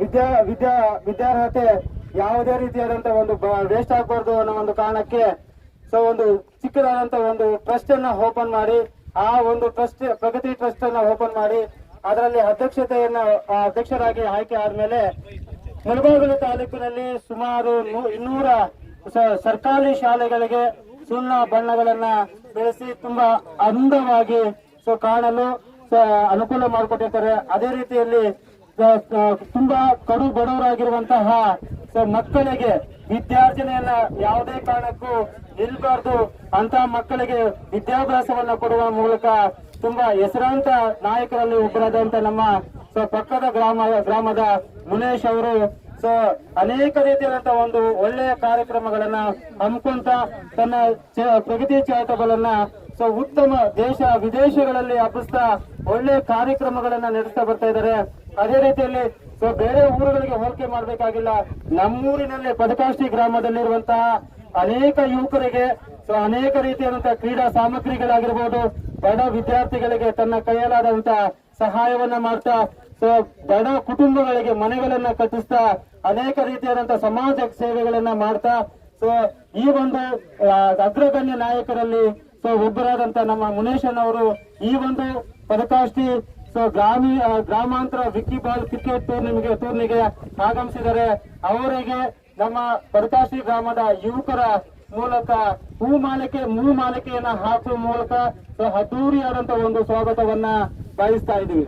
ವಿದ್ಯಾ ವಿದ್ಯಾ, ವಿದ್ಯಾರ್ಹತೆ ಯಾವುದೇ ರೀತಿಯಾದಂತ ಒಂದು ವೇಸ್ಟ್ ಆಗಬಾರ್ದು ಅನ್ನೋ ಒಂದು ಕಾರಣಕ್ಕೆ ಸೊ ಒಂದು ಚಿಕ್ಕದಾದಂತ ಒಂದು ಟ್ರಸ್ಟ್ ಅನ್ನ ಓಪನ್ ಮಾಡಿ, ಆ ಒಂದು ಟ್ರಸ್ಟ್ ಪ್ರಗತಿ ಟ್ರಸ್ಟ್ ಅನ್ನ ಓಪನ್ ಮಾಡಿ, ಅದರಲ್ಲಿ ಅಧ್ಯಕ್ಷತೆಯನ್ನ ಅಧ್ಯಕ್ಷರಾಗಿ ಆಯ್ಕೆ ಆದ್ಮೇಲೆ ಮುಳಬಾಗಿಲು ತಾಲೂಕಿನಲ್ಲಿ ಸುಮಾರು ಇನ್ನೂರ ಸರ್ಕಾರಿ ಶಾಲೆಗಳಿಗೆ ಸುಣ್ಣ ಬಣ್ಣಗಳನ್ನ ಬೆಳೆಸಿ ತುಂಬಾ ಅಂದವಾಗಿ ಸೊ ಕಾಣಲು ಅನುಕೂಲ ಮಾಡಿಕೊಟ್ಟಿರ್ತಾರೆ. ಅದೇ ರೀತಿಯಲ್ಲಿ ತುಂಬಾ ಕಡು ಬಡವರಾಗಿರುವಂತಹ ಮಕ್ಕಳಿಗೆ ವಿದ್ಯಾರ್ಜನೆಯನ್ನ ಯಾವುದೇ ಕಾರಣಕ್ಕೂ ನಿಲ್ಬಾರ್ದು. ಅಂತ ಮಕ್ಕಳಿಗೆ ವಿದ್ಯಾಭ್ಯಾಸವನ್ನ ಕೊಡುವ ಮೂಲಕ ತುಂಬಾ ಹೆಸರಾಂತ ನಾಯಕರಲ್ಲಿ ಒಬ್ಬರಾದಂತ ನಮ್ಮ ಸೊ, ಪಕ್ಕದ ಗ್ರಾಮ, ಗ್ರಾಮದ ಮುನೇಶ್ ಅವರು. ಸೊ, ಅನೇಕ ರೀತಿಯಾದಂತಹ ಒಂದು ಒಳ್ಳೆಯ ಕಾರ್ಯಕ್ರಮಗಳನ್ನ ಹಮ್ಮಿಕೊಂತ ತನ್ನ ಪ್ರಗತಿ ಚಾರಿಟಬಲ್ ಸೊ, ಉತ್ತಮ ದೇಶ, ವಿದೇಶಗಳಲ್ಲಿ ಹಬ್ಬಿಸ್ತಾ ಒಳ್ಳೆ ಕಾರ್ಯಕ್ರಮಗಳನ್ನ ನಡೆಸ್ತಾ ಬರ್ತಾ ಇದ್ದಾರೆ. ಅದೇ ರೀತಿಯಲ್ಲಿ ಸೊ ಬೇರೆ ಊರುಗಳಿಗೆ ಹೋಲಿಕೆ ಮಾಡಬೇಕಾಗಿಲ್ಲ. ನಮ್ಮೂರಿನಲ್ಲಿ ಪದಕಾಷ್ಟಿ ಗ್ರಾಮದಲ್ಲಿರುವಂತಹ ಅನೇಕ ಯುವಕರಿಗೆ, ಸೊ ಅನೇಕ ರೀತಿಯಾದಂತಹ ಕ್ರೀಡಾ ಸಾಮಗ್ರಿಗಳಾಗಿರ್ಬೋದು, ಬಡ ವಿದ್ಯಾರ್ಥಿಗಳಿಗೆ ತನ್ನ ಕೈಯಲಾದಂತಹ ಸಹಾಯವನ್ನ ಮಾಡ್ತಾ, ಸೊ ಬಡ ಕುಟುಂಬಗಳಿಗೆ ಮನೆಗಳನ್ನ ಕಟ್ಟಿಸ್ತಾ, ಅನೇಕ ರೀತಿಯಾದಂತಹ ಸಮಾಜ ಸೇವೆಗಳನ್ನ ಮಾಡ್ತಾ, ಸೊ ಈ ಒಂದು ಅಗ್ರಗಣ್ಯ ನಾಯಕರಲ್ಲಿ, ಸೊ ಒಬ್ಬರಾದಂತ ನಮ್ಮ ಮುನೇಶನ್ ಅವರು ಈ ಒಂದು ಪದಕಾಷ್ಠಿ ಸೊ ಗ್ರಾಮಿ ಗ್ರಾಮಾಂತರ ವಿಕ್ಕಿ ಬಾಲ್ ಕ್ರಿಕೆಟ್ ಟೂರ್ನಿಗೆ ಟೂರ್ನಿಗೆ ಆಗಮಿಸಿದರೆ ಅವರಿಗೆ ನಮ್ಮ ಪದಕಾಷ್ಟಿ ಗ್ರಾಮದ ಯುವಕರ ಮೂಲಕ ಹೂ ಮಾಲಿಕೆ, ಮೂ ಮಾಲಿಕೆಯನ್ನ ಹಾಕುವ ಮೂಲಕ ಸೊ ಅದ್ದೂರಿಯಾದಂತ ಒಂದು ಸ್ವಾಗತವನ್ನ ಬಯಸ್ತಾ ಇದ್ದೀವಿ.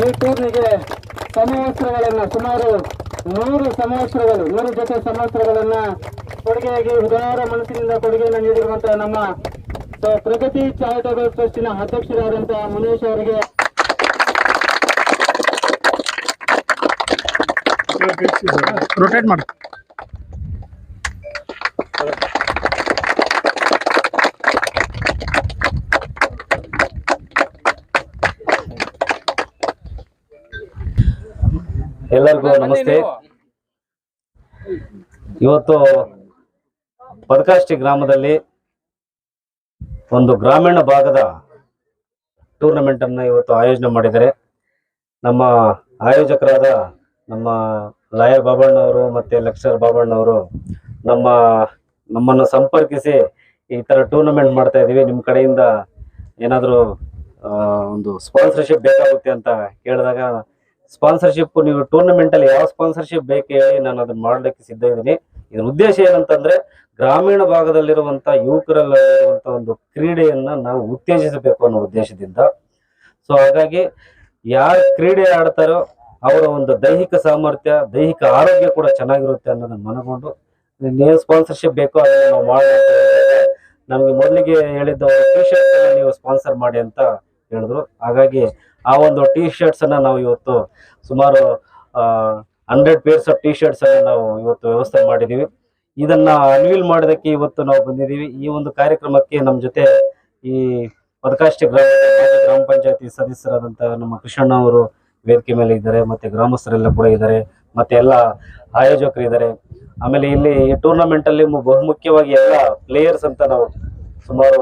ಈ ಟೂರ್ನಿಗೆ ಸಮವಸ್ತ್ರಗಳನ್ನ ಸುಮಾರು ನೂರು ಸಮವಸ್ತ್ರಗಳು ನೂರು ಜೊತೆ ಸಮವಸ್ತ್ರಗಳನ್ನ ಕೊಡುಗೆಯಾಗಿ, ಉದಾರ ಮನಸ್ಸಿನಿಂದ ಕೊಡುಗೆಯನ್ನು ನೀಡಿರುವಂತಹ ನಮ್ಮ ಪ್ರಗತಿ ಚಾರಿಟಬಲ್ ಟ್ರಸ್ಟಿನ ಅಧ್ಯಕ್ಷರಾದಂತಹ ಮುನೇಶ್ ಅವರಿಗೆ ರೊಟೇಟ್ ಮಾಡಿ. ಎಲ್ಲರಿಗೂ ನಮಸ್ತೆ. ಇವತ್ತು ಪದಕಾಷ್ಟಿ ಗ್ರಾಮದಲ್ಲಿ ಒಂದು ಗ್ರಾಮೀಣ ಭಾಗದ ಟೂರ್ನಮೆಂಟ್ ಅನ್ನ ಇವತ್ತು ಆಯೋಜನೆ ಮಾಡಿದ್ದಾರೆ. ನಮ್ಮ ಆಯೋಜಕರಾದ ನಮ್ಮ ಲಾಯರ್ ಬಾಬಣ್ಣವರು ಮತ್ತೆ ಲೆಕ್ಚರ್ ಬಾಬಣ್ಣವರು ನಮ್ಮ ನಮ್ಮನ್ನು ಸಂಪರ್ಕಿಸಿ ಈ ತರ ಟೂರ್ನಮೆಂಟ್ ಮಾಡ್ತಾ ಇದೀವಿ. ನಿಮ್ಮ ಕಡೆಯಿಂದ ಏನಾದರೂ ಒಂದು ಸ್ಪಾನ್ಸರ್ಶಿಪ್ ಬೇಕಾಗುತ್ತೆ ಅಂತ ಕೇಳಿದಾಗ ಸ್ಪಾನ್ಸರ್ಶಿಪ್, ನೀವು ಟೂರ್ನಮೆಂಟ್ ಅಲ್ಲಿ ಯಾವ ಸ್ಪಾನ್ಸರ್ಶಿಪ್ ಬೇಕು ಹೇಳಿ ನಾನು ಅದನ್ನ ಮಾಡ್ಲಿಕ್ಕೆ ಸಿದ್ಧ ಇದ್ದೀನಿ. ಇದ್ರ ಉದ್ದೇಶ ಏನಂತಂದ್ರೆ, ಗ್ರಾಮೀಣ ಭಾಗದಲ್ಲಿರುವಂತ ಯುವಕರಲ್ಲಿರುವಂತ ಒಂದು ಕ್ರೀಡೆಯನ್ನ ನಾವು ಉತ್ತೇಜಿಸಬೇಕು ಅನ್ನೋ ಉದ್ದೇಶದಿಂದ. ಸೊ, ಹಾಗಾಗಿ ಯಾರು ಕ್ರೀಡೆ ಆಡ್ತಾರೋ ಅವರ ಒಂದು ದೈಹಿಕ ಸಾಮರ್ಥ್ಯ, ದೈಹಿಕ ಆರೋಗ್ಯ ಕೂಡ ಚೆನ್ನಾಗಿರುತ್ತೆ ಅನ್ನೋದನ್ನ ಮನಗೊಂಡು ನೀವು ಸ್ಪಾನ್ಸರ್ಶಿಪ್ ಬೇಕೋ ಅದನ್ನ ನಾವು ಮಾಡ ನಮಗೆ ಮೊದಲಿಗೆ ಹೇಳಿದ್ದ ಟಿ ಶರ್ಟ್ ನೀವು ಸ್ಪಾನ್ಸರ್ ಮಾಡಿ ಅಂತ ಹೇಳಿದ್ರು. ಹಾಗಾಗಿ ಆ ಒಂದು ಟಿ ಶರ್ಟ್ಸ್ ಅನ್ನ ನಾವು ಇವತ್ತು ಸುಮಾರು hundred pairs of T shirts ಅನ್ನ ನಾವು ಇವತ್ತು ವ್ಯವಸ್ಥೆ ಮಾಡಿದೀವಿ. ಇದನ್ನ ಅನ್ವೀಲ್ ಮಾಡೋದಕ್ಕೆ ಇವತ್ತು ನಾವು ಬಂದಿದ್ದೀವಿ ಈ ಒಂದು ಕಾರ್ಯಕ್ರಮಕ್ಕೆ ನಮ್ಮ ಜೊತೆ ಈ ಪದಕಾಷ್ಟಿ ಗ್ರಾಮ ಗ್ರಾಮ ಪಂಚಾಯತಿ ಸದಸ್ಯರಾದಂತ ನಮ್ಮ ಕೃಷ್ಣಣ್ಣ ಅವರು ವೇದಿಕೆ ಮೇಲೆ ಇದ್ದಾರೆ, ಮತ್ತೆ ಗ್ರಾಮಸ್ಥರೆಲ್ಲ ಕೂಡ ಇದ್ದಾರೆ, ಮತ್ತೆ ಎಲ್ಲ ಆಯೋಜಕರು ಇದ್ದಾರೆ. ಆಮೇಲೆ ಇಲ್ಲಿ ಟೂರ್ನಮೆಂಟ್ ಅಲ್ಲಿ ಬಹುಮುಖ್ಯವಾಗಿ ಎಲ್ಲ ಪ್ಲೇಯರ್ಸ್ ಅಂತ ನಾವು ಸುಮಾರು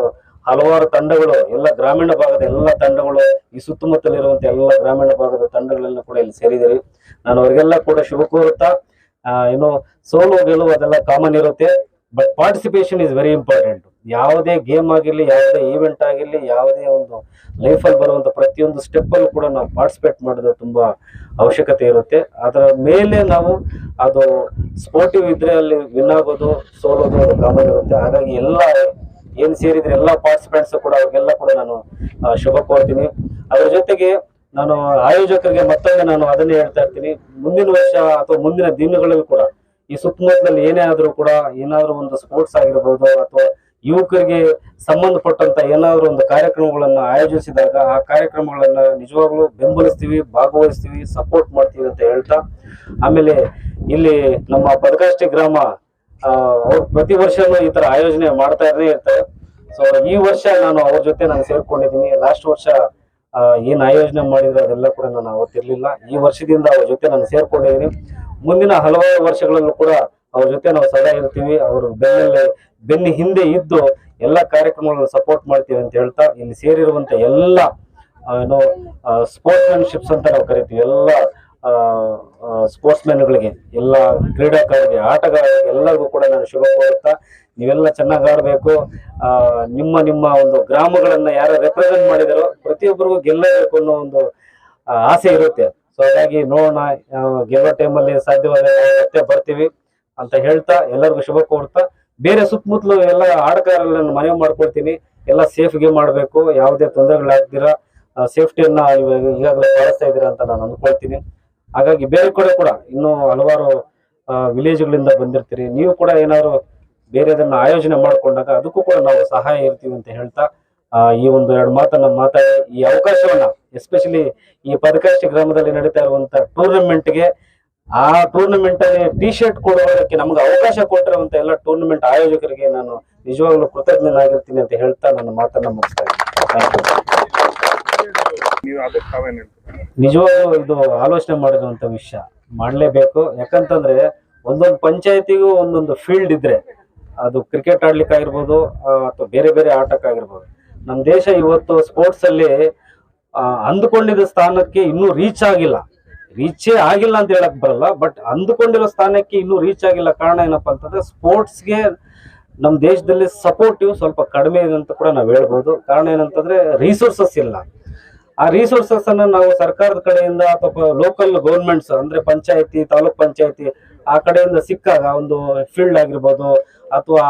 ಹಲವಾರು ತಂಡಗಳು, ಎಲ್ಲ ಗ್ರಾಮೀಣ ಭಾಗದ ಎಲ್ಲ ತಂಡಗಳು, ಈ ಸುತ್ತಮುತ್ತಲಿರುವಂತ ಎಲ್ಲ ಗ್ರಾಮೀಣ ಭಾಗದ ತಂಡಗಳೆಲ್ಲ ಕೂಡ ಇಲ್ಲಿ ಸೇರಿದಿರಿ. ನಾನು ಅವರಿಗೆಲ್ಲ ಕೂಡ ಶುಭ ಕೋರುತ್ತಾ ಏನು ಸೋಲು ಗೆಲುವು ಅದೆಲ್ಲ ಕಾಮನ್ ಇರುತ್ತೆ. But participation is very important ಯಾವುದೇ ಗೇಮ್ ಆಗಿರ್ಲಿ, ಯಾವುದೇ ಈವೆಂಟ್ ಆಗಿರ್ಲಿ, ಯಾವುದೇ ಒಂದು ಲೈಫಲ್ಲಿ ಬರುವಂತ ಪ್ರತಿಯೊಂದು ಸ್ಟೆಪ್ ಅಲ್ಲೂ ಕೂಡ ನಾವು ಪಾರ್ಟಿಸಿಪೇಟ್ ಮಾಡೋದು ತುಂಬಾ ಅವಶ್ಯಕತೆ ಇರುತ್ತೆ. ಅದರ ಮೇಲೆ ನಾವು ಅದು ಸ್ಪೋರ್ಟಿವ್ ಇದ್ರೆ ಅಲ್ಲಿ ವಿನ್ ಆಗೋದು ಸೋಲೋದು ಕಾಮನ್ ಇರುತ್ತೆ. ಹಾಗಾಗಿ ಎಲ್ಲ ಏನ್ ಸೇರಿದ್ರೆ ಎಲ್ಲ ಪಾರ್ಟಿಸಿಪೆಂಟ್ಸ್ ಕೂಡ ಅವ್ರಿಗೆಲ್ಲ ಕೂಡ ನಾನು ಶುಭ ಕೋರ್ತೀನಿ. ಅದ್ರ ಜೊತೆಗೆ ನಾನು ಆಯೋಜಕರಿಗೆ ಮತ್ತೊಮ್ಮೆ ನಾನು ಅದನ್ನೇ ಹೇಳ್ತಾ ಇರ್ತೀನಿ. ಮುಂದಿನ ವರ್ಷ ಅಥವಾ ಮುಂದಿನ ದಿನಗಳಲ್ಲಿ ಕೂಡ ಈ ಸುತ್ತಮುತ್ತಲಲ್ಲಿ ಏನೇ ಆದ್ರೂ ಕೂಡ ಏನಾದ್ರೂ ಒಂದು ಸ್ಪೋರ್ಟ್ಸ್ ಆಗಿರ್ಬೋದು ಅಥವಾ ಯುವಕರಿಗೆ ಸಂಬಂಧಪಟ್ಟಂತ ಏನಾದ್ರೂ ಒಂದು ಕಾರ್ಯಕ್ರಮಗಳನ್ನ ಆಯೋಜಿಸಿದಾಗ ಆ ಕಾರ್ಯಕ್ರಮಗಳನ್ನ ನಿಜವಾಗ್ಲೂ ಬೆಂಬಲಿಸ್ತೀವಿ, ಭಾಗವಹಿಸ್ತೀವಿ ಸಪೋರ್ಟ್ ಮಾಡ್ತೀವಿ ಅಂತ ಹೇಳ್ತಾ, ಆಮೇಲೆ ಇಲ್ಲಿ ನಮ್ಮ ಬದಕಾಷ್ಟಿ ಗ್ರಾಮ ಅವ್ರು ಪ್ರತಿ ವರ್ಷನೂ ಈ ತರ ಆಯೋಜನೆ ಮಾಡ್ತಾನೆ ಇರ್ತಾರೆ. ಸೊ ಈ ವರ್ಷ ನಾನು ಅವ್ರ ಜೊತೆ ನಾನು ಸೇರ್ಕೊಂಡಿದ್ದೀನಿ. ಲಾಸ್ಟ್ ವರ್ಷ ಏನ್ ಆಯೋಜನೆ ಮಾಡಿದ್ರು ಅದೆಲ್ಲ ಕೂಡ ನಾನು ಅವತ್ತಿರ್ಲಿಲ್ಲ ಈ ವರ್ಷದಿಂದ ಅವ್ರ ಜೊತೆ ನಾನು ಸೇರ್ಕೊಂಡಿದ್ದೀನಿ. ಮುಂದಿನ ಹಲವಾರು ವರ್ಷಗಳಲ್ಲೂ ಕೂಡ ಅವ್ರ ಜೊತೆ ನಾವು ಸದಾ ಇರ್ತೀವಿ. ಅವರು ಬೆನ್ನಲ್ಲಿ, ಬೆನ್ನ ಹಿಂದೆ ಇದ್ದು ಎಲ್ಲ ಕಾರ್ಯಕ್ರಮಗಳನ್ನು ಸಪೋರ್ಟ್ ಮಾಡ್ತೀವಿ ಅಂತ ಹೇಳ್ತಾ, ಇಲ್ಲಿ ಸೇರಿರುವಂತ ಎಲ್ಲ ಏನು ಸ್ಪೋರ್ಟ್ಸ್ಮನ್ಶಿಪ್ಸ್ ಅಂತ ನಾವು ಕರಿತೀವಿ. ಎಲ್ಲ ಸ್ಪೋರ್ಟ್ಸ್ ಮ್ಯಾನ್ಗಳಿಗೆ ಎಲ್ಲ ಕ್ರೀಡಾಕಾರರಿಗೆ ಆಟಗಾರರಿಗೆ ಎಲ್ಲರಿಗೂ ಕೂಡ ನಾನು ಶುಭ ಕೋರುತ್ತಾ, ನೀವೆಲ್ಲ ಚೆನ್ನಾಗಿ ಆಡಬೇಕು. ನಿಮ್ಮ ನಿಮ್ಮ ಒಂದು ಗ್ರಾಮಗಳನ್ನ ಯಾರು ರೆಪ್ರೆಸೆಂಟ್ ಮಾಡಿದಾರೋ ಪ್ರತಿಯೊಬ್ಬರಿಗೂ ಗೆಲ್ಲಬೇಕು ಅನ್ನೋ ಒಂದು ಆಸೆ ಇರುತ್ತೆ. ಸೊ ಹಾಗಾಗಿ ನೋಡೋಣ ಗೆಲ್ಲೋ ಟೈಮಲ್ಲಿ ಸಾಧ್ಯವಾದ ಮತ್ತೆ ಬರ್ತೀವಿ ಅಂತ ಹೇಳ್ತಾ, ಎಲ್ಲರಿಗೂ ಶುಭ ಕೋರ್ತಾ ಬೇರೆ ಸುತ್ತಮುತ್ತಲು ಎಲ್ಲ ಆಟಗಾರರನ್ನ ನಾನು ಮನವಿ ಮಾಡ್ಕೊಳ್ತೀನಿ. ಎಲ್ಲ ಸೇಫ್ಗೆ ಮಾಡಬೇಕು, ಯಾವುದೇ ತೊಂದರೆಗಳಾಗ್ದಿರ ಸೇಫ್ಟಿಯನ್ನ ಈಗಾಗಲೇ ಪಾಲಿಸ್ತಾ ಇದ್ದೀರಾ ಅಂತ ನಾನು ಅಂದ್ಕೊಳ್ತೀನಿ. ಹಾಗಾಗಿ ಬೇರೆ ಕಡೆ ಕೂಡ ಇನ್ನೂ ಹಲವಾರು ವಿಲೇಜ್ಗಳಿಂದ ಬಂದಿರ್ತೀರಿ. ನೀವು ಕೂಡ ಏನಾದ್ರು ಬೇರೆದನ್ನ ಆಯೋಜನೆ ಮಾಡ್ಕೊಂಡಾಗ ಅದಕ್ಕೂ ಕೂಡ ನಾವು ಸಹಾಯ ಇರ್ತೀವಿ ಅಂತ ಹೇಳ್ತಾ ಈ ಒಂದು ಎರಡು ಮಾತನ್ನ ಮಾತಾಡಿ, ಈ ಅವಕಾಶವನ್ನ ಎಸ್ಪೆಷಲಿ ಈ ಪದಕಾಶಿ ಗ್ರಾಮದಲ್ಲಿ ನಡೀತಾ ಇರುವಂತ ಟೂರ್ನಮೆಂಟ್ಗೆ ಆ ಟೂರ್ನಮೆಂಟ್ ಅಲ್ಲಿ ಟಿ ಶರ್ಟ್ ಕೊಡುವುದಕ್ಕೆ ನಮ್ಗೆ ಅವಕಾಶ ಕೊಟ್ಟಿರುವಂತ ಎಲ್ಲ ಟೂರ್ನಮೆಂಟ್ ಆಯೋಜಕರಿಗೆ ನಾನು ನಿಜವಾಗ್ಲೂ ಕೃತಜ್ಞನಾಗಿರ್ತೀನಿ ಅಂತ ಹೇಳ್ತಾ ನನ್ನ ಮಾತನ್ನ ಮುಗಿಸ್ತಾ ಇದ್ದೀನಿ. ನಿಜವಾಗ್ಲೂ ಇದು ಆಲೋಚನೆ ಮಾಡಿರುವಂತ ವಿಷಯ. ಮಾಡಲೇಬೇಕು. ಯಾಕಂತಂದ್ರೆ ಒಂದೊಂದು ಪಂಚಾಯತಿಗೂ ಒಂದೊಂದು ಫೀಲ್ಡ್ ಇದ್ರೆ ಅದು ಕ್ರಿಕೆಟ್ ಆಡ್ಲಿಕ್ಕೆ ಆಗಿರ್ಬೋದು ಅಥವಾ ಬೇರೆ ಬೇರೆ ಆಟಕ್ಕಾಗಿರ್ಬೋದು. ನಮ್ಮ ದೇಶ ಇವತ್ತು ಸ್ಪೋರ್ಟ್ಸ್ ಅಲ್ಲಿ ಅಂದುಕೊಂಡಿದ್ದ ಸ್ಥಾನಕ್ಕೆ ಇನ್ನೂ ರೀಚ್ ಆಗಿಲ್ಲ. ರೀಚೇ ಆಗಿಲ್ಲ ಅಂತ ಹೇಳಕ್ ಬರಲ್ಲ ಬಟ್ ಅಂದುಕೊಂಡಿರೋ ಸ್ಥಾನಕ್ಕೆ ಇನ್ನೂ ರೀಚ್ ಆಗಿಲ್ಲ. ಕಾರಣ ಏನಪ್ಪಾ ಅಂತಂದ್ರೆ ಸ್ಪೋರ್ಟ್ಸ್ಗೆ ನಮ್ಮ ದೇಶದಲ್ಲಿ ಸಪೋರ್ಟಿವ್ ಸ್ವಲ್ಪ ಕಡಿಮೆ ಇದೆ ಅಂತ ಕೂಡ ನಾವು ಹೇಳ್ಬೋದು. ಕಾರಣ ಏನಂತಂದ್ರೆ ರಿಸೋರ್ಸಸ್ ಇಲ್ಲ. ಆ ರಿಸೋರ್ಸಸ್ ಅನ್ನ ನಾವು ಸರ್ಕಾರದ ಕಡೆಯಿಂದ ಅಥವಾ ಲೋಕಲ್ ಗೌರ್ಮೆಂಟ್ಸ್ ಅಂದ್ರೆ ಪಂಚಾಯತಿ, ತಾಲೂಕ್ ಪಂಚಾಯತಿ, ಆ ಕಡೆಯಿಂದ ಸಿಕ್ಕಾಗ ಒಂದು ಫೀಲ್ಡ್ ಆಗಿರ್ಬೋದು, ಅಥವಾ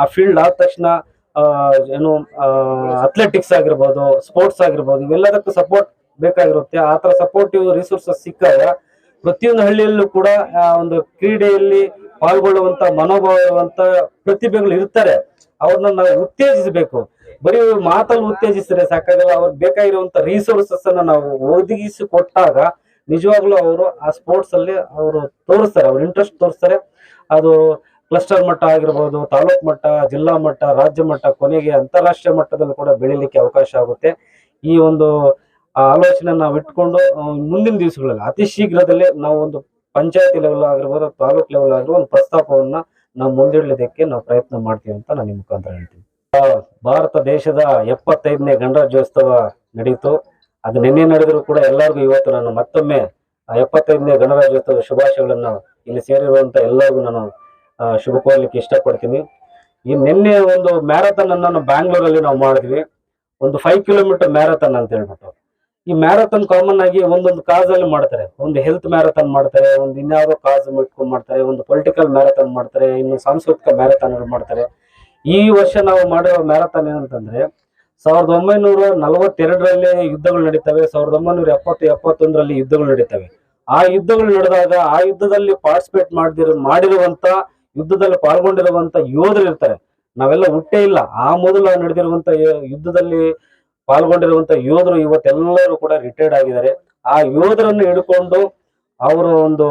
ಆ ಫೀಲ್ಡ್ ಆದ ತಕ್ಷಣ ಏನು ಅಥ್ಲೆಟಿಕ್ಸ್ ಆಗಿರ್ಬೋದು ಸ್ಪೋರ್ಟ್ಸ್ ಆಗಿರ್ಬೋದು, ಇವೆಲ್ಲದಕ್ಕೂ ಸಪೋರ್ಟ್ ಬೇಕಾಗಿರುತ್ತೆ. ಆ ತರ ಸಪೋರ್ಟಿವ್ ರಿಸೋರ್ಸಸ್ ಸಿಕ್ಕಾಗ ಪ್ರತಿಯೊಂದು ಹಳ್ಳಿಯಲ್ಲೂ ಕೂಡ ಒಂದು ಕ್ರೀಡೆಯಲ್ಲಿ ಪಾಲ್ಗೊಳ್ಳುವಂತ, ಮನೋಭಾವ ಇರುವಂತ ಪ್ರತಿಭೆಗಳು ಇರ್ತಾರೆ. ಅವ್ರನ್ನ ನಾವು ಉತ್ತೇಜಿಸಬೇಕು. ಬರೀ ಮಾತಲ್ಲಿ ಉತ್ತೇಜಿಸಿದ್ರೆ ಸಾಕಾಗಲ್ಲ ಅವ್ರಿಗೆ ಬೇಕಾಗಿರುವಂತ ರಿಸೋರ್ಸಸ್ ಅನ್ನ ನಾವು ಒದಗಿಸಿ ಕೊಟ್ಟಾಗ ನಿಜವಾಗ್ಲೂ ಅವರು ಆ ಸ್ಪೋರ್ಟ್ಸ್ ಅಲ್ಲಿ ಅವರು ತೋರಿಸ್ತಾರೆ, ಅವ್ರ ಇಂಟ್ರೆಸ್ಟ್ ತೋರಿಸ್ತಾರೆ. ಅದು ಕ್ಲಸ್ಟರ್ ಮಟ್ಟ ಆಗಿರ್ಬೋದು, ತಾಲೂಕ್ ಮಟ್ಟ, ಜಿಲ್ಲಾ ಮಟ್ಟ, ರಾಜ್ಯ ಮಟ್ಟ, ಕೊನೆಗೆ ಅಂತಾರಾಷ್ಟ್ರೀಯ ಮಟ್ಟದಲ್ಲಿ ಕೂಡ ಬೆಳಿಲಿಕ್ಕೆ ಅವಕಾಶ ಆಗುತ್ತೆ. ಈ ಒಂದು ಆಲೋಚನೆ ನಾವು ಇಟ್ಕೊಂಡು ಮುಂದಿನ ದಿವಸಗಳಲ್ಲಿ ಅತಿ ಶೀಘ್ರದಲ್ಲೇ ನಾವು ಒಂದು ಪಂಚಾಯತಿ ಲೆವೆಲ್ ಆಗಿರ್ಬೋದು, ತಾಲೂಕ್ ಲೆವೆಲ್ ಆಗಿರ್ಬೋದು, ಒಂದು ಪ್ರಸ್ತಾಪವನ್ನ ನಾವು ಮುಂದಿಡಲಿಕ್ಕೆ ನಾವು ಪ್ರಯತ್ನ ಮಾಡ್ತೀವಿ ಅಂತ ನಾನು ನಿಮ್ಮ ಮುಖಾಂತರ ಹೇಳ್ತೀನಿ. ಭಾರತ ದೇಶದ ಎಪ್ಪತ್ತೈದನೇ ಗಣರಾಜ್ಯೋತ್ಸವ ನಡೆಯಿತು ಅದು ನಿನ್ನೆ ನಡೆದರೂ ಕೂಡ ಎಲ್ಲರಿಗೂ ಇವತ್ತು ನಾನು ಮತ್ತೊಮ್ಮೆ ಎಪ್ಪತ್ತೈದನೇ ಗಣರಾಜ್ಯೋತ್ಸವ ಶುಭಾಶಯಗಳನ್ನು ಇಲ್ಲಿ ಸೇರಿರುವಂತ ಎಲ್ಲರಿಗೂ ನಾನು ಶುಭ ಕೋರ್ಲಿಕ್ಕೆ ಇಷ್ಟಪಡ್ತೀನಿ. ಈ ನಿನ್ನೆ ಒಂದು ಮ್ಯಾರಥಾನ್ ಅನ್ನು ಬ್ಯಾಂಗ್ಳೂರಲ್ಲಿ ನಾವು ಮಾಡಿದ್ವಿ. ಒಂದು ಫೈವ್ ಕಿಲೋಮೀಟರ್ ಮ್ಯಾರಥಾನ್ ಅಂತ ಹೇಳ್ಬಿಟ್ಟು. ಈ ಮ್ಯಾರಥಾನ್ ಕಾಮನ್ ಆಗಿ ಒಂದೊಂದು ಕಾಜಲ್ಲಿ ಮಾಡ್ತಾರೆ. ಒಂದು ಹೆಲ್ತ್ ಮ್ಯಾರಥಾನ್ ಮಾಡ್ತಾರೆ, ಒಂದು ಇನ್ಯಾವುದೋ ಕಾಸ್ ಇಟ್ಕೊಂಡು ಮಾಡ್ತಾರೆ, ಒಂದು ಪೊಲಿಟಿಕಲ್ ಮ್ಯಾರಥಾನ್ ಮಾಡ್ತಾರೆ, ಇನ್ನು ಸಾಂಸ್ಕೃತಿಕ ಮ್ಯಾರಥಾನ್ ಮಾಡ್ತಾರೆ. ಈ ವರ್ಷ ನಾವು ಮಾಡಿರೋ ಮ್ಯಾರಥಾನ್ ಏನಂತಂದ್ರೆ ಸಾವಿರದ ಒಂಬೈನೂರ ನಲವತ್ತೆರಡರಲ್ಲಿ ಯುದ್ಧಗಳು ನಡೀತವೆ, ಸಾವಿರದ ಒಂಬೈನೂರ ಎಪ್ಪತ್ತು ಎಪ್ಪತ್ತೊಂದರಲ್ಲಿ ಯುದ್ಧಗಳು ನಡೀತವೆ. ಆ ಯುದ್ಧಗಳು ನಡೆದಾಗ ಆ ಯುದ್ಧದಲ್ಲಿ ಪಾರ್ಟಿಸಿಪೇಟ್ ಮಾಡಿದಿರ, ಮಾಡಿರುವಂತ, ಯುದ್ಧದಲ್ಲಿ ಪಾಲ್ಗೊಂಡಿರುವಂತ ಯೋಧರು ಇರ್ತಾರೆ. ನಾವೆಲ್ಲ ಹುಟ್ಟೇ ಇಲ್ಲ. ಆ ಮೊದಲು ನಡೆದಿರುವಂತ ಯುದ್ಧದಲ್ಲಿ ಪಾಲ್ಗೊಂಡಿರುವಂತ ಯೋಧರು ಇವತ್ತೆಲ್ಲರೂ ಕೂಡ ರಿಟೈರ್ಡ್ ಆಗಿದ್ದಾರೆ. ಆ ಯೋಧರನ್ನು ಹಿಡ್ಕೊಂಡು ಅವರ ಒಂದು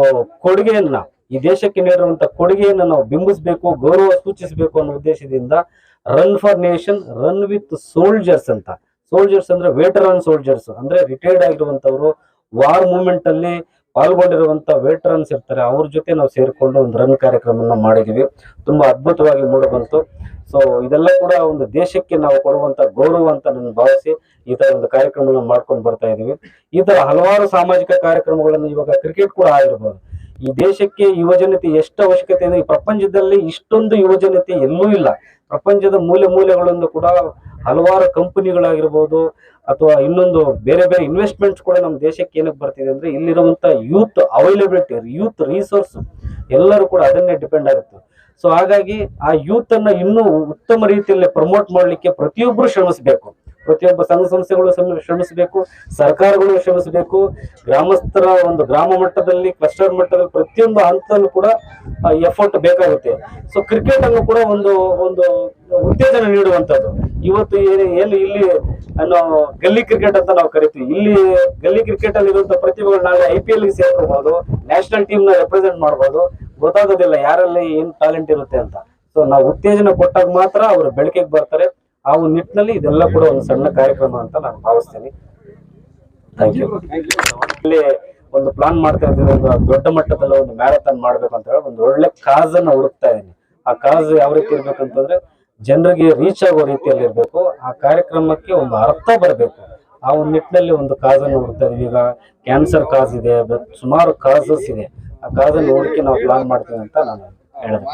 ಕೊಡುಗೆಯನ್ನ ಈ ದೇಶಕ್ಕೆ ನೀಡಿರುವಂತ ಕೊಡುಗೆಯನ್ನು ನಾವು ಬಿಂಬಿಸಬೇಕು, ಗೌರವ ಸೂಚಿಸಬೇಕು ಅನ್ನೋ ಉದ್ದೇಶದಿಂದ run for nation run with soldiers ಅಂತ. ಸೋಲ್ಜರ್ಸ್ ಅಂದ್ರೆ ವೇಟರನ್ ಸೋಲ್ಜರ್ಸ್ ಅಂದ್ರೆ ರಿಟೈರ್ಡ್ ಆಗಿರುವಂತವ್ರು ವಾರ್ ಮೂಮೆಂಟ್ ಅಲ್ಲಿ ಪಾಲ್ಗೊಂಡಿರುವಂತ ವೇಟರನ್ಸ್ ಇರ್ತಾರೆ. ಅವ್ರ ಜೊತೆ ನಾವು ಸೇರಿಕೊಂಡು ಒಂದು ರನ್ ಕಾರ್ಯಕ್ರಮನ ಮಾಡಿದೀವಿ ತುಂಬಾ ಅದ್ಭುತವಾಗಿ ಮೂಡಿ ಬಂತು. ಸೊ ಇದೆಲ್ಲ ಕೂಡ ಒಂದು ದೇಶಕ್ಕೆ ನಾವು ಕೊಡುವಂತ ಗೌರವ ಅಂತ ನಾನು ಭಾವಿಸಿ ಈ ತರ ಒಂದು ಕಾರ್ಯಕ್ರಮವನ್ನು ಮಾಡ್ಕೊಂಡು ಬರ್ತಾ ಇದೀವಿ. ಈ ತರ ಹಲವಾರು ಸಾಮಾಜಿಕ ಕಾರ್ಯಕ್ರಮಗಳನ್ನು ಇವಾಗ ಕ್ರಿಕೆಟ್ ಕೂಡ ಆಗಿರ್ಬೋದು. ಈ ದೇಶಕ್ಕೆ ಯುವಜನತೆ ಎಷ್ಟು ಅವಶ್ಯಕತೆ ಅಂದ್ರೆ ಈ ಪ್ರಪಂಚದಲ್ಲಿ ಇಷ್ಟೊಂದು ಯುವಜನತೆ ಎಲ್ಲೂ ಇಲ್ಲ. ಪ್ರಪಂಚದ ಮೂಲೆ ಮೂಲೆಗಳನ್ನು ಕೂಡ ಹಲವಾರು ಕಂಪನಿಗಳಾಗಿರ್ಬೋದು ಅಥವಾ ಇನ್ನೊಂದು ಬೇರೆ ಬೇರೆ ಇನ್ವೆಸ್ಟ್ಮೆಂಟ್ಸ್ ಕೂಡ ನಮ್ಮ ದೇಶಕ್ಕೆ ಏನಕ್ಕೆ ಬರ್ತಿದೆ ಅಂದ್ರೆ ಇಲ್ಲಿರುವಂತ ಯೂತ್ ಅವೈಲೇಬಿಲಿಟಿ ಯೂತ್ ರಿಸೋರ್ಸ್ ಎಲ್ಲರೂ ಕೂಡ ಅದನ್ನೇ ಡಿಪೆಂಡ್ ಆಗುತ್ತೆ. ಸೊ ಹಾಗಾಗಿ ಆ ಯೂತ್ ಅನ್ನ ಇನ್ನೂ ಉತ್ತಮ ರೀತಿಯಲ್ಲಿ ಪ್ರಮೋಟ್ ಮಾಡಲಿಕ್ಕೆ ಪ್ರತಿಯೊಬ್ಬರು ಶ್ರಮಿಸಬೇಕು. ಪ್ರತಿಯೊಬ್ಬ ಸಂಘ ಸಂಸ್ಥೆಗಳು ಶ್ರಮ- ಶ್ರಮಿಸಬೇಕು, ಸರ್ಕಾರಗಳು ಶ್ರಮಿಸಬೇಕು, ಗ್ರಾಮಸ್ಥರ ಒಂದು ಗ್ರಾಮ ಮಟ್ಟದಲ್ಲಿ ಕ್ಲಸ್ಟರ್ ಮಟ್ಟದಲ್ಲಿ ಪ್ರತಿಯೊಂದು ಹಂತದಲ್ಲೂ ಕೂಡ ಎಫರ್ಟ್ ಬೇಕಾಗುತ್ತೆ. ಸೊ ಕ್ರಿಕೆಟ್ ಅನ್ನು ಕೂಡ ಒಂದು ಒಂದು ಉತ್ತೇಜನ ನೀಡುವಂಥದ್ದು. ಇವತ್ತು ಏನು ಇಲ್ಲಿ ನಾವು ಗಲ್ಲಿ ಕ್ರಿಕೆಟ್ ಅಂತ ನಾವು ಕರಿತೀವಿ. ಇಲ್ಲಿ ಗಲ್ಲಿ ಕ್ರಿಕೆಟ್ ಅಲ್ಲಿ ಇರುವಂತಹ ಪ್ರತಿಭೆಗಳು ನಾಳೆ ಐ ಪಿ ಎಲ್ ಸೇರ್ಕೋಬಹುದು ನ್ಯಾಷನಲ್ ಟೀಮ್ನ ರೆಪ್ರೆಸೆಂಟ್ ಮಾಡಬಹುದು ಗೊತ್ತಾಗೋದಿಲ್ಲ ಯಾರಲ್ಲಿ ಏನ್ ಟ್ಯಾಲೆಂಟ್ ಇರುತ್ತೆ ಅಂತ. ಸೊ ನಾವು ಉತ್ತೇಜನ ಕೊಟ್ಟಾಗ ಮಾತ್ರ ಅವರು ಬೆಳಕಿಗೆ ಬರ್ತಾರೆ. ಆ ಒಂದು ನಿಟ್ಟಿನಲ್ಲಿ ಇದೆಲ್ಲ ಕೂಡ ಒಂದು ಸಣ್ಣ ಕಾರ್ಯಕ್ರಮ ಅಂತ ನಾನು ಭಾವಿಸ್ತೀನಿ. ಇಲ್ಲಿ ಒಂದು ಪ್ಲಾನ್ ಮಾಡ್ತಾ ಇದ್ದೀನಿ ಒಂದು ದೊಡ್ಡ ಮಟ್ಟದಲ್ಲಿ ಒಂದು ಮ್ಯಾರಥಾನ್ ಮಾಡ್ಬೇಕು ಅಂತ ಹೇಳಿ ಒಂದು ಒಳ್ಳೆ ಕಾಸ್ ಅನ್ನ ಹುಡುಕ್ತಾ ಇದ್ದೀನಿ. ಆ ಕಾಸ್ ಯಾವ ರೀತಿ ಇರ್ಬೇಕಂತಂದ್ರೆ ಜನರಿಗೆ ರೀಚ್ ಆಗೋ ರೀತಿಯಲ್ಲಿ ಇರಬೇಕು. ಆ ಕಾರ್ಯಕ್ರಮಕ್ಕೆ ಒಂದು ಅರ್ಥ ಬರಬೇಕು. ಆ ಒಂದು ನಿಟ್ಟಿನಲ್ಲಿ ಒಂದು ಕಾಜನ್ನು ಹುಡುಕ್ತಾ ಇದೀವಿ ಈಗ ಕ್ಯಾನ್ಸರ್ ಕಾಸ್ ಇದೆ ಸುಮಾರು ಕಾಸಸ್ ಇದೆ. ಆ ಕಾಜನ್ನು ಹುಡುಕಿ ನಾವು ಪ್ಲಾನ್ ಮಾಡ್ತೀವಿ ಅಂತ ನಾನು ಹೇಳಿದೆ.